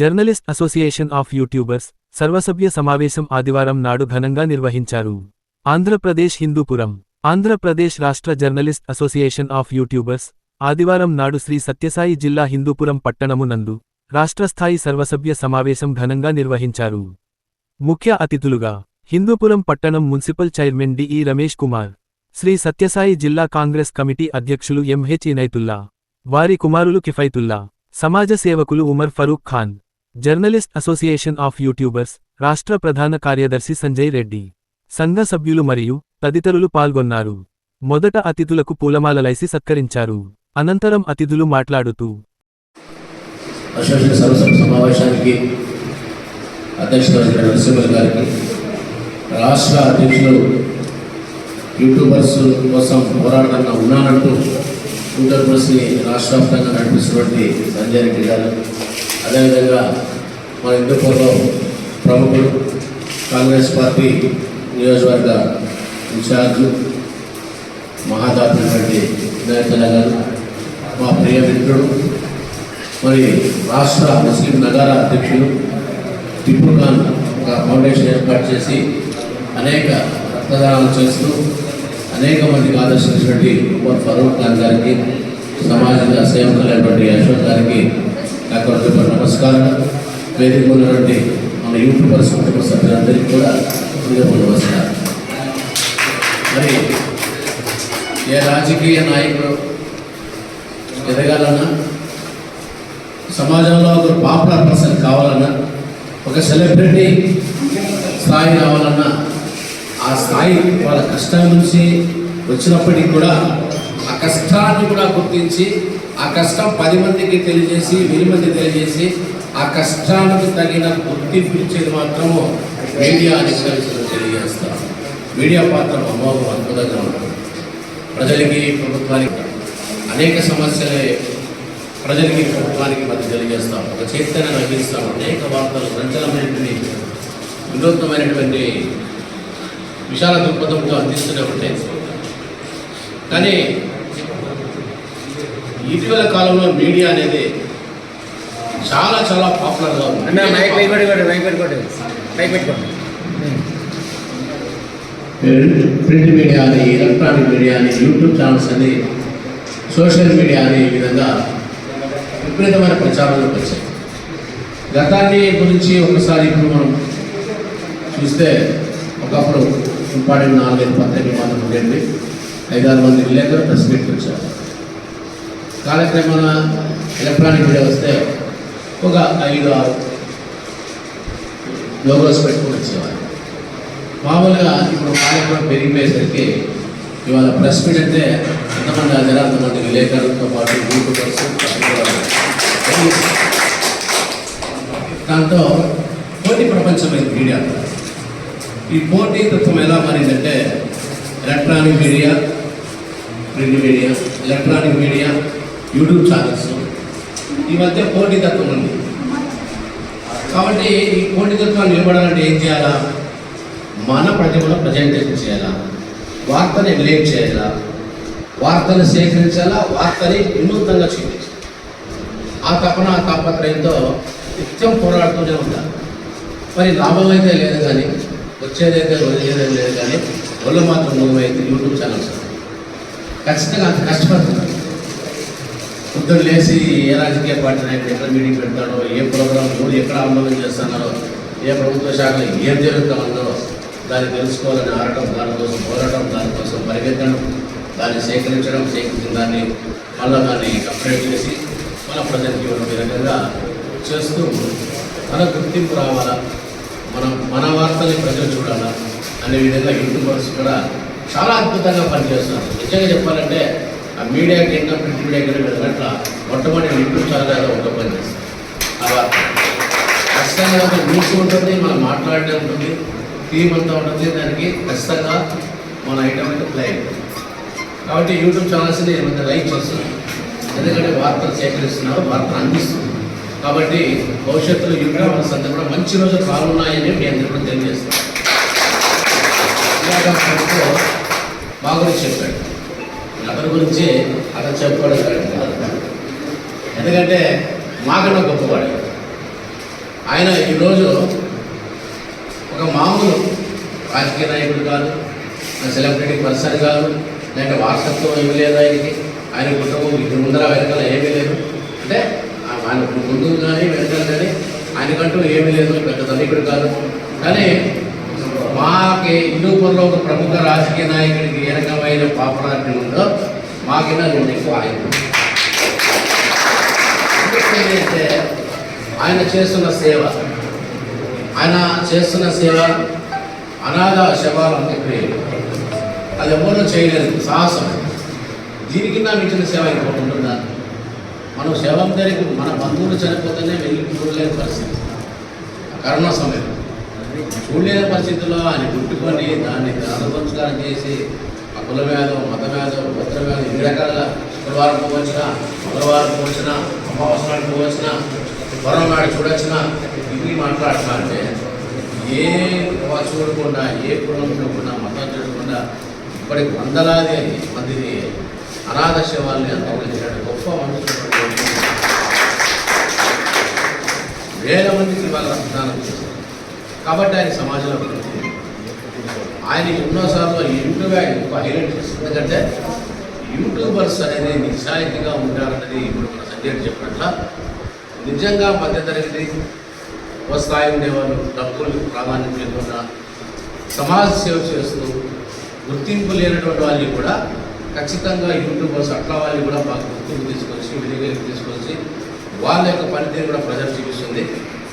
Journalist association of YouTubers సర్వసభ్య సమావేశం ఆదివారం నాడు ఘనంగా నిర్వహించారు. ఆంధ్రప్రదేశ్ హిందూపురం. ఆంధ్రప్రదేశ్ రాష్ట్ర జర్నలిస్ట్ అసోసియేషన్ ఆఫ్ యూట్యూబర్స్ ఆదివారం నాడు శ్రీ సత్యసాయి జిల్లా హిందూపురం పట్టణము నందు రాష్ట్రస్థాయి సర్వసభ్య సమావేశం ఘనంగా నిర్వహించారు. ముఖ్య అతిథులుగా హిందూపురం పట్టణం municipal chairman D E Ramesh Kumar Shri Sathya Sai జిల్లా కాంగ్రెస్ కమిటీ అధ్యక్షులు ఎంహెచ్ ఇనైతుల్లా వారి కుమారులు కిఫైతుల్లా సమాజ సేవకులు Umar Farooq Khan journalist association of YouTubers రాష్ట్ర ప్రధాన కార్యదర్శి సంజయ్ రెడ్డి. సంఘ సభ్యులు మరియు తదితరులు పాల్గొన్నారు. మొదట అతిథులకు పూలమాలలైసి సత్కరించారు. అనంతరం అతిథులు మాట్లాడుతూ సమావేశానికి గారికి రాష్ట్ర అధ్యక్షులు యూట్యూబర్స్ కోసం పోరాటంగా ఉన్నానంటూ యూట్యూబర్స్ని రాష్ట్ర వ్యాప్తంగా నడిపిస్తున్నటువంటి సంజయ్ రెడ్డి గారు అదేవిధంగా మన హిందూపూర్లో ప్రముఖులు కాంగ్రెస్ పార్టీ నియోజకవర్గ ఇన్ఛార్జు మహాదాపినటువంటి వినాయకన్న గారు మా ప్రియ మిత్రుడు మరి రాష్ట్ర ముస్లిం నగర అధ్యక్షులు టిప్పు ఖాన్ ఒక ఫౌండేషన్ ఏర్పాటు చేసి అనేక రక్తదానాలు చేస్తూ అనేక మందికి ఆదర్శించినటువంటి ఉమర్ ఫరూక్ ఖాన్ గారికి సమాజంగా సేవకులైనటువంటి అశోక్ గారికి నాకు నమస్కారం. వేదిక ఉన్నటువంటి మన యూట్యూబర్స్ కుటుంబ సభ్యులందరికీ కూడా హృదయపూర్వ నమస్కారం మరి ఏ రాజకీయ నాయకుడు ఎదగాలన్నా సమాజంలో ఒక పాపులర్ పర్సన్ కావాలన్నా ఒక సెలబ్రిటీ స్థాయి రావాలన్నా ఆ స్థాయి వాళ్ళ కష్టం నుంచి వచ్చినప్పటికీ కూడా ఆ కష్టాన్ని కూడా గుర్తించి ఆ కష్టం పది మందికి తెలియజేసి వెయ్యి మంది తెలియజేసి ఆ కష్టానికి తగిన గుర్తింపు ఇచ్చేది మాత్రము మీడియా అధికారులు తెలియజేస్తాం. మీడియా పాత్ర అమోఘం అద్భుతంగా ఉంటుంది. ప్రజలకి ప్రభుత్వానికి అనేక సమస్యలే ప్రజలకి ప్రభుత్వానికి మధ్య తెలియజేస్తాం. ఒక చైతన్యం అందిస్తాం. అనేక వార్తలు సంచలమైనటువంటి వినూత్నమైనటువంటి విశాల దృక్పథంతో అందిస్తూనే ఉంటాయి. కానీ ఇటీవల కాలంలో మీడియా అనేది చాలా చాలా పాపులర్గా ఉంది. ప్రింట్ మీడియా అని ఎలక్ట్రానిక్ మీడియా అని యూట్యూబ్ ఛానల్స్ అని సోషల్ మీడియా అని ఈ విధంగా విపరీతమైన ప్రచారంలోకి వచ్చాయి. గతాన్ని గురించి ఒకసారి ఇప్పుడు మనం చూస్తే ఒకప్పుడు ఇంపార్టెంట్ నాలుగైదు పత్రికలు మాత్రం ఉండేవి ఐదారు మంది విలేకరు ప్రెస్ మీట్కి వచ్చారు కాలక్రమేణా ఎలక్ట్రానిక్ మీడియా వస్తే ఒక ఐదు ఆరు లోగోస్ పెట్టుకుని వచ్చేవారు. మామూలుగా ఇప్పుడు కార్యక్రమం పెరిగిపోయేసరికి ఇవాళ ప్రెస్ మీట్ అంటే ఎంతమంది హాజరు అంతమంది విలేకరులతో పాటు యూట్యూబర్స్ దాంతో పోటీ ప్రపంచమైన మీడియా. ఈ పోటీ తత్వం ఎలా మారిందంటే electronic media print media electronic media YouTube channels ఈ మధ్య పోటీతత్వం ఉంది. కాబట్టి ఈ పోటీతత్వాన్ని నిలబడాలంటే ఏం చేయాలా? మన ప్రతిభను ప్రజెంటేషన్ చేయాలా? వార్తని రిలేట్ చేయాలా? వార్తను సేకరించాలా? వార్తని వినూత్నంగా చూపించాలి? ఆ తపన ఆ తాపత్రయంతో నిత్యం పోరాడుతూనే ఉంటారు మరి లాభం అయితే లేదు కానీ వచ్చేదైతే వదిలేదని లేదు కానీ ఒళ్ళు మాత్రం నువ్వైతే యూట్యూబ్ ఛానల్స్. ఖచ్చితంగా అంత కష్టపడుతున్నారు పొద్దున్న లేచి ఏ రాజకీయ పార్టీ నాయకుడు ఎక్కడ మీటింగ్ పెడతాడో ఏ ప్రోగ్రామ్ ఎవరు ఎక్కడ ఆందోళన చేస్తున్నారో ఏ ప్రభుత్వ శాఖలో ఏం జరుగుతూ ఉందో దాన్ని తెలుసుకోవాలని ఆడటం దానికోసం పోరాటం దానికోసం పరిగెత్తడం దాన్ని సేకరించడం సేకరించిన దాన్ని మళ్ళీ దాన్ని కంప్లీట్ చేసి మన ప్రజలకు ఇవ్వడం ఈ రకంగా చేస్తూ మన గుర్తింపు రావాలా? మనం మన వార్తని ప్రజలు చూడాలా? అనే విధంగా యూట్యూబర్స్ కూడా చాలా అద్భుతంగా పనిచేస్తున్నారు. నిజంగా చెప్పాలంటే ఆ మీడియాకి ఇంకా ప్రింట్ మీడియా కింద వెళ్ళినట్ల మొట్టమొదటి యూట్యూబ్ ఛానల్ ఏదో ఒక పనిచేస్తారు ఆ వార్త ఖచ్చితంగా ఒక న్యూస్ ఉంటుంది మనం మాట్లాడే ఉంటుంది టీం అంతా ఉంటుంది దానికి ఖచ్చితంగా మన ఐటమ్ అయితే ప్లే అవుతుంది కాబట్టి యూట్యూబ్ ఛానల్స్ని ఏమైనా లైక్ చేస్తున్నాం ఎందుకంటే వార్తలు సేకరిస్తున్నారు వార్తలు అందిస్తున్నారు. కాబట్టి భవిష్యత్తులో యూట్యూబర్స్ అంతా కూడా మంచి రోజులు రానున్నాయని మీ అందరూ కూడా తెలియజేస్తాను. ఇలాగా మా గురించి చెప్పాడు. అతని గురించి అతను చెప్పుకోవడం కరెక్ట్ కాదు ఎందుకంటే మాకన్నా గొప్పవాడు. ఆయన ఈరోజు ఒక మామూలు రాజకీయ నాయకుడు కాదు సెలబ్రిటీ పర్సన్ కాదు లేక వారసత్వం ఏమి లేదు ఆయనకి. ఆయన కుటుంబం ఇద్దరు ముందర వెనకాల ఏమీ లేదు. అంటే ఆయన ముందు కానీ వెనకాల కానీ ఆయనకంటూ ఏమీ లేదు పెద్ద తల్లికుడు కాదు. కానీ మాకి హిందూపూర్లో ఒక ప్రముఖ రాజకీయ నాయకుడికి ఏ రకమైన పాపులారిటీ ఉందో మాకిన్నా రెండు ఎక్కువ ఆయన ఎందుకంటే అంటే ఆయన చేస్తున్న సేవ ఆయన చేస్తున్న సేవ అనాథ శవాలు అంత్యక్రియలు అది ఎవరూ చేయలేదు సాహసం. దీనికి నా మించిన సేవ ఇంకోటి ఉంటుందా? మనం శవం దగ్గరికి మన బంధువులు చనిపోతేనే వెళ్ళి చూడలేని పరిస్థితి కరోనా సమయం చూడలేని పరిస్థితుల్లో ఆయన గుట్టుకొని దాన్ని అనుసంస్కారం చేసి ఆ కుల వ్యాధం మత వ్యాధం గోత్ర వ్యాధం ఇన్ని రకాలుగా శుక్రవారం పోవచ్చిన మంగళవారం పోవచ్చిన అమావాస్య పోవచ్చిన పొరనాడు చూడొచ్చిన? ఇవి మాట్లాడుతున్నా అంటే ఏ చూడకుండా ఏ కులం చూడకుండా మతం చూడకుండా ఇప్పటికి వందలాది మందిని అనాథ శవాల్ని అంతరించినట్టు గొప్ప మనుషులు. వేల మందికి వాళ్ళ రక్తదానం చేశారు. కాబట్టి ఆయన సమాజంలో ఆయన ఎన్నోసార్లు యూట్యూబ్ ఆయన ఎక్కువ హైలైట్ చేస్తుంది. ఎందుకంటే యూట్యూబర్స్ అనేది నిజాయితీగా ఉంటారన్నది ఇప్పుడు మన సంజయ్ చెప్పినట్ల. నిజంగా మధ్యతరగతి ఒక స్థాయి ఉండేవాళ్ళు డబ్బులు ప్రాధాన్యం లేకుండా సమాజ సేవ చేస్తూ గుర్తింపు లేనటువంటి వాళ్ళని కూడా ఖచ్చితంగా యూట్యూబర్స్ అట్లా వాళ్ళని కూడా బాగా గుర్తింపు తీసుకొచ్చి వెలుగులోకి తీసుకొచ్చి వాళ్ళ యొక్క పనితీరు కూడా ప్రజలు చూపిస్తుంది.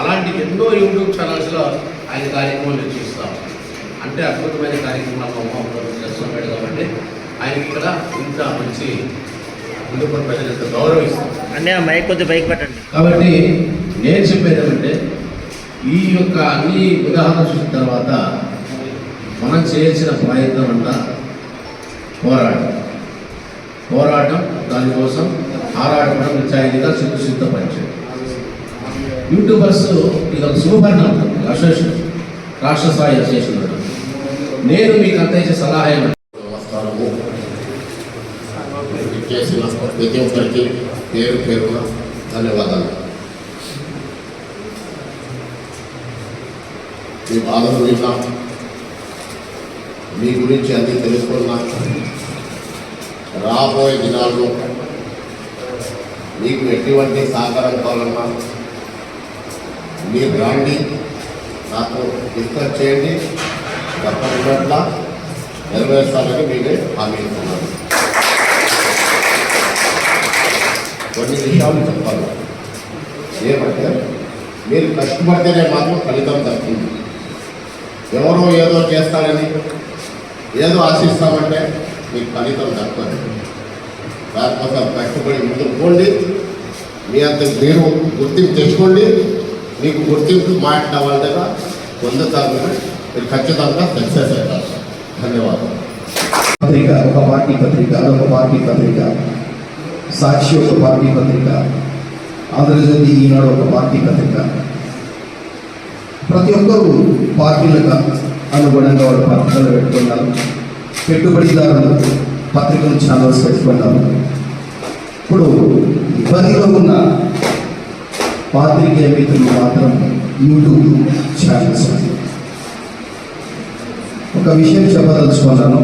అలాంటి ఎన్నో యూట్యూబ్ ఛానల్స్లో ఆయన కార్యక్రమాలు చూస్తాం. అంటే అద్భుతమైన కార్యక్రమాలు అమ్మ చేస్తున్నాడు కాబట్టి ఆయనకి కూడా ఇంత మంచి ముందు ప్రజలు గౌరవిస్తాం. అన్నీ ఆ మైక్ కొద్దిగా బైక్ పెట్టండి. కాబట్టి నేను చెప్పేది ఏమంటే ఈ యొక్క అన్ని ఉదాహరణ చూసిన తర్వాత మనం చేయాల్సిన ప్రయత్నం అంతా పోరాటం. పోరాటం దానికోసం ఆరాటపడం నిత్యాయితీగా సిద్ధ సిద్ధపరిచారు. యూట్యూబర్స్ ఇది ఒక శుభపరిణామం. అసోసియేషన్ రాష్ట్ర స్థాయి అసోసియేషన్ నేను మీకు అంత ఇచ్చే సలహా నమస్కారము. చేసిన ప్రతి ఒక్కరికి పేరు పేరున ధన్యవాదాలు. మీ బాధలు విన్నా మీ గురించి అన్ని తెలుసుకున్నా రాబోయే దినాల్లో మీకు ఎటువంటి సహకారం కావాలన్నా మీరు రాండి నాకు డిస్కస్ చేయండి. తప్పకుండా నెరవేర్చాలని మీరే హామీ ఇస్తున్నారు. కొన్ని విషయాలు చెప్పాలి. ఏమంటే మీరు కష్టపడితేనే మాత్రం ఫలితం తప్పింది ఎవరో ఏదో చేస్తారని ఏదో ఆశిస్తామంటే మీకు ఫలితం దక్కదు. దానికోసం కష్టపడి ముందుకు పోండి. మీ అంత మీరు గుర్తింపు తెచ్చుకోండి. మీకు గుర్తింపు మాట వాళ్ళ పొందుతారు మీరు ఖచ్చితంగా సక్సెస్ అవుతారు ధన్యవాదాలు. పత్రిక ఒక పార్టీ పత్రిక అదొక పార్టీ పత్రిక. సాక్షి ఒక పార్టీ పత్రిక. ఆంధ్రజ్యోతి ఈనాడు ఒక పార్టీ పత్రిక. ప్రతి ఒక్కరూ పార్టీలకు అనుగుణంగా వాళ్ళు పత్రికలు పెట్టుకున్నారు. పెట్టుబడిదారులు పత్రికలు ఛానల్స్ పెట్టుకున్నారు. ఇప్పుడు ఇబ్బందిలో ఉన్న పాత్రికేయ మిత్రులు మాత్రం యూట్యూబ్ ఛానల్స్ ఒక విషయం చెప్పదలుచుకున్నాను.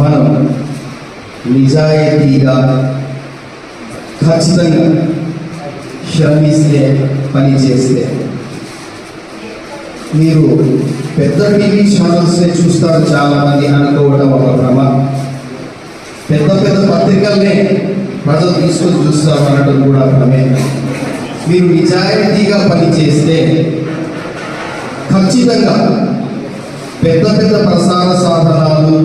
మనం నిజాయితీగా ఖచ్చితంగా శ్రమిస్తే పని చేస్తే మీరు పెద్ద టీవీ ఛానల్స్నే చూస్తారు చాలా అనుకోవడం ఒక భ్రమ. పెద్ద పెద్ద పత్రికల్నే ప్రజలు తీసుకొని చూస్తారు అనడం కూడా అర్థమే. మీరు నిజాయితీగా పనిచేస్తే ఖచ్చితంగా పెద్ద పెద్ద ప్రసార సాధనాలు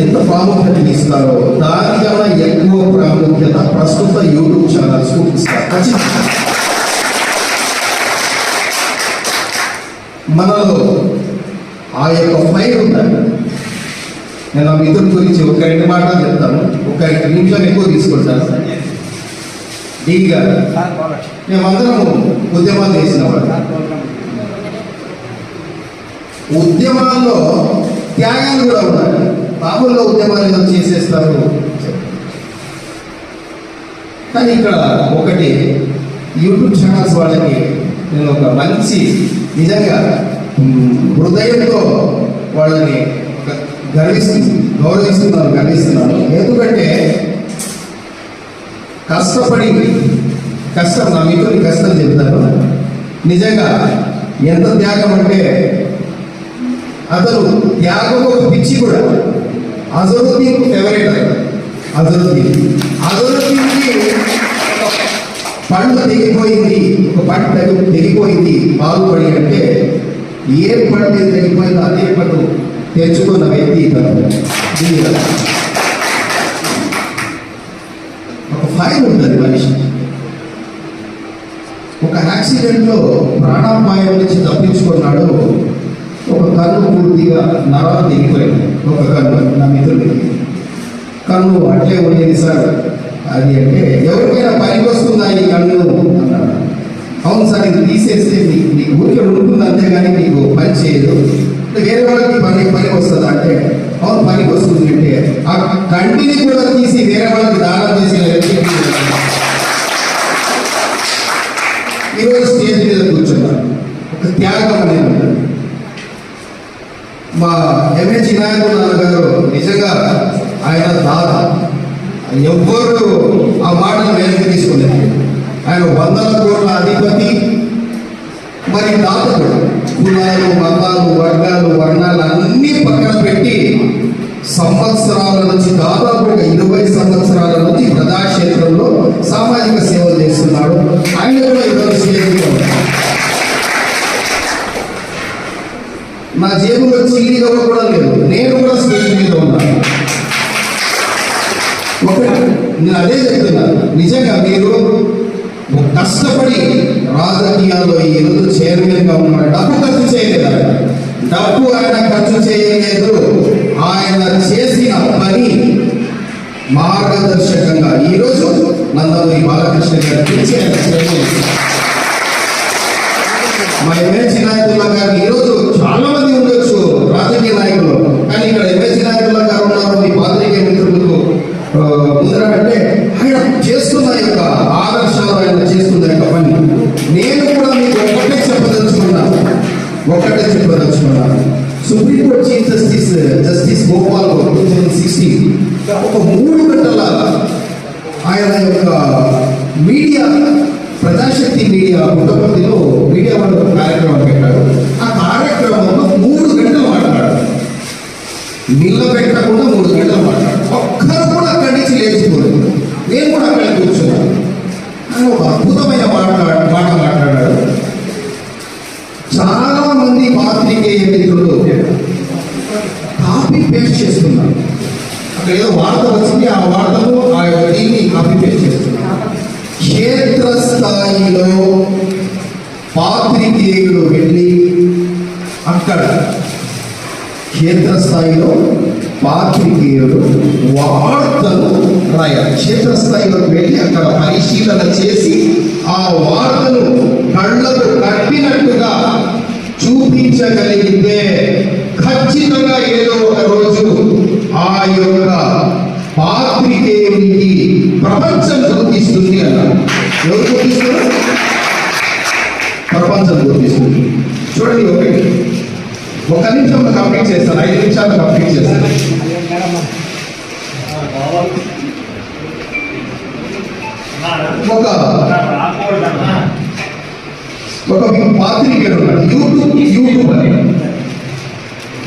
ఎంత ప్రాముఖ్యత ఇస్తారో దానికన్నా ఎక్కువ ప్రాముఖ్యత ప్రస్తుత యూట్యూబ్ ఛానల్స్ ఇస్తారు. ఖచ్చితంగా. మనలో ఆ యొక్క ఫైర్ ఉందండి నేను ఆ మిత్రుల గురించి ఒక రెండు మాటలు చెప్తాను. ఒక రెండు నిమిషాలు ఎక్కువ తీసుకుంటాను డీ గారు మేమందరం ఉద్యమాలు చేసిన. వాళ్ళు ఉద్యమాల్లో త్యాగాలు కూడా ఉన్నాయి. మామూలుగా ఉద్యమాలు ఏదో చేసేస్తారు. కానీ ఇక్కడ ఒకటి యూట్యూబ్ ఛానల్స్ వాళ్ళకి నేను ఒక మంచి నిజంగా హృదయంతో వాళ్ళని ఒక గర్విస్తు గౌరవిస్తున్నాను ఎందుకంటే కష్టపడి కష్టం నా మిత్రుని కష్టం చెప్తాను నిజంగా ఎంత త్యాగం అంటే అతను త్యాగం ఒక పిచ్చి కూడా. అజరుద్దీన్ ఫేవరెట్ అజరుద్దీన్. అజరుద్దీన్కి పండు తెగిపోయింది ఒక పంట తెగి- తెగిపోయింది బాగుపడి అంటే ఏ పండు తెగిపోయిందో అదే పండు. తెచ్చుకున్న వ్యక్తి ఇతను ఒక ఫైల్ ఉంటుంది మనిషి ఒక యాక్సిడెంట్లో ప్రాణాపాయం నుంచి తప్పించుకున్నాడు ఒక కన్ను పూర్తిగా నరాలు దిగిపోయింది ఒక కన్ను నా మిత్రుడికి కన్ను అట్లే ఉండేది సార్ అది అంటే ఎవరికైనా పనికి వస్తుందా ఈ కన్ను అన్నాడు అవును సార్ ఇది తీసేస్తే నీకు ఊరికే ఉంటుంది అంతేగాని నీకు పని చేయదు వేరే వాళ్ళకి పని పనికి వస్తుందా అంటే అవును పనికి వస్తుంది అంటే ఆ కంటిని కూడా తీసి వేరే వాళ్ళకి దానం చేసిన ఈరోజు స్టేజ్ మీద కూర్చున్నారు ఒక త్యాగం అనేది ఉంటుంది మా ఎంహెచ్ నాయకుడు నాన్నగారు నిజంగా ఆయన దాత ఎవ్వరు ఆ మాటను వెనక్కి తీసుకోలేదు. ఆయన వందల కోట్ల అధిపతి మరి దాతలు కులాలు మతాలు వర్గాలు వర్ణాలు అన్నీ పక్కన పెట్టి సంవత్సరాల నుంచి దాదాపు ఒక ఇరవై సంవత్సరాల నుంచి ప్రజాక్షేత్రంలో సామాజిక సేవలు చేస్తున్నాడు. ఆయన కూడా ఈరోజు స్టేజ్ నా జేబులో చిల్లి కూడా లేదు. నేను కూడా స్టేజ్ మీద ఉన్నాను. ఒకటి నేను అదే చెప్తున్నాను నిజంగా మీరు కష్టపడి రాజకీయాల్లో ఈ రోజు చైర్మన్గా ఉన్నాడు డబ్బు ఖర్చు చేయలేదు. డబ్బు ఆయన ఖర్చు చేయలేదు. ఆయన చేసిన పని మార్గదర్శకంగా ఈ రోజు నందమూరి బాలకృష్ణ గారు పిలిచి ఆయన చైర్మన్ మా ఎమ్మెల్సీ నాయకుల గారు ఈరోజు చాలా మంది ఉండొచ్చు రాజకీయ నాయకులు. కానీ ఇక్కడ ఎమ్మెల్సీ నాయకుల గారు ఉన్నారు మీ పాత్రికేయ మిత్రులకు ఆ, ముందర అంటే ఆయన చేస్తున్న యొక్క ఆదర్శాలు ఆయన చేస్తున్న యొక్క పని నేను కూడా మీకు ఒక్కటే చెప్పదలుచుకున్నాను ఒక్కటే చెప్పదలుచుకున్నాను. Supreme court chief justice justice Gopal two thousand sixteen ఒక మూడు గంటల ఆయన యొక్క మీడియా ప్రజాశక్తి మీడియా పుట్టపర్తిలో మీడియా వాళ్ళు ఒక కార్యక్రమం పెట్టారు. ఆ కార్యక్రమంలో మూడు గంటలు మాట్లాడారు. నిలబెట్టకుండా మూడు గంటలు మాట్లాడారు. ఒక్కరు కూడా అక్కడి నుంచి లేచిపోలేదు. నేను కూడా అక్కడ కూర్చున్నాను. ఆయన ఒక అద్భుతమైన మాట్లాడారు మాట మాట్లాడాడు చాలా మంది పాత్రికేయ మిత్రులు కాపీ పేస్ట్ చేస్తున్నారు అక్కడ ఏదో వార్త వచ్చింది ఆ వార్తను ఆ యొక్క దీన్ని అభిప్రాయం చేస్తుంది. క్షేత్రస్థాయిలో పాత్రికేయులు వెళ్ళి అక్కడ క్షేత్రస్థాయిలో పాత్రికేయులు వార్తలు రాయాలి. క్షేత్రస్థాయిలో వెళ్ళి అక్కడ పరిశీలన చేసి ఆ వార్తను కళ్ళకు కట్టినట్టుగా చూపించగలిగితే ఖచ్చితంగా ఏదో ఒక రోజు ఆ యొక్క ప్రపంచం గుర్తిస్తుంది అన్నారు ఎవరు గుర్తిస్తారు ప్రపంచం గుర్తిస్తుంది చూడండి ఒకటి ఒక నిమిషంలో కంప్లీట్ చేస్తాను. ఐదు నిమిషాలు కంప్లీట్ చేస్తాను. ఒక ఒక పాత్రికేయుడు ఉన్నాడు. యూట్యూబ్ యూట్యూబ్ అని.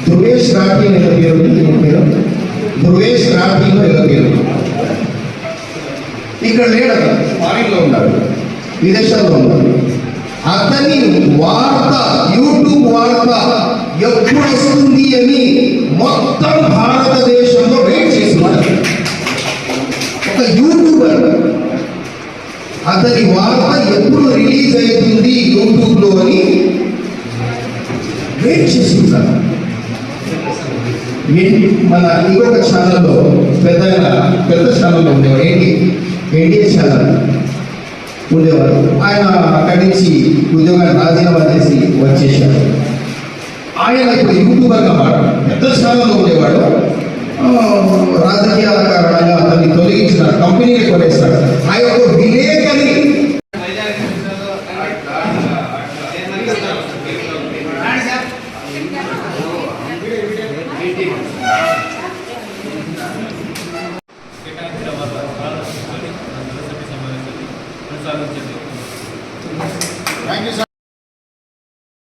ధృవేష్ రాఠీ అనే పేరు ధృవేష్ రాఠీ ఏదో పేరు ఇక్కడ లేడు అతను. ఫారిన్లో ఉన్నాడు. విదేశాల్లో ఉన్నాడు. అతని వార్త యూట్యూబ్ వార్త ఎప్పుడు వస్తుంది అని మొత్తం భారతదేశంలో వెయిట్ చేస్తున్నారు ఒక యూట్యూబర్. అతని వార్త ఎప్పుడు రిలీజ్ అవుతుంది యూట్యూబ్లో అని వెయిట్ చేస్తుంటారు మన ఇంకొక ఛానల్లో పెద్ద పెద్ద ఛానల్లో ఉండేవాడు. ఏంటి? ఎన్డీఏ ఛానల్ ఉండేవారు ఆయన అక్కడి నుంచి ఉద్యోగాన్ని రాజీనామా చేసి వచ్చేసాడు ఆయన ఇప్పుడు యూట్యూబర్గా మాట్లాడు పెద్ద స్థానంలో ఉండేవాడు. ఆ, రాజకీయాల కారణంగా అతన్ని తొలగించినారు కంపెనీని కొనేస్తాడు ఆ యొక్క విలేకరి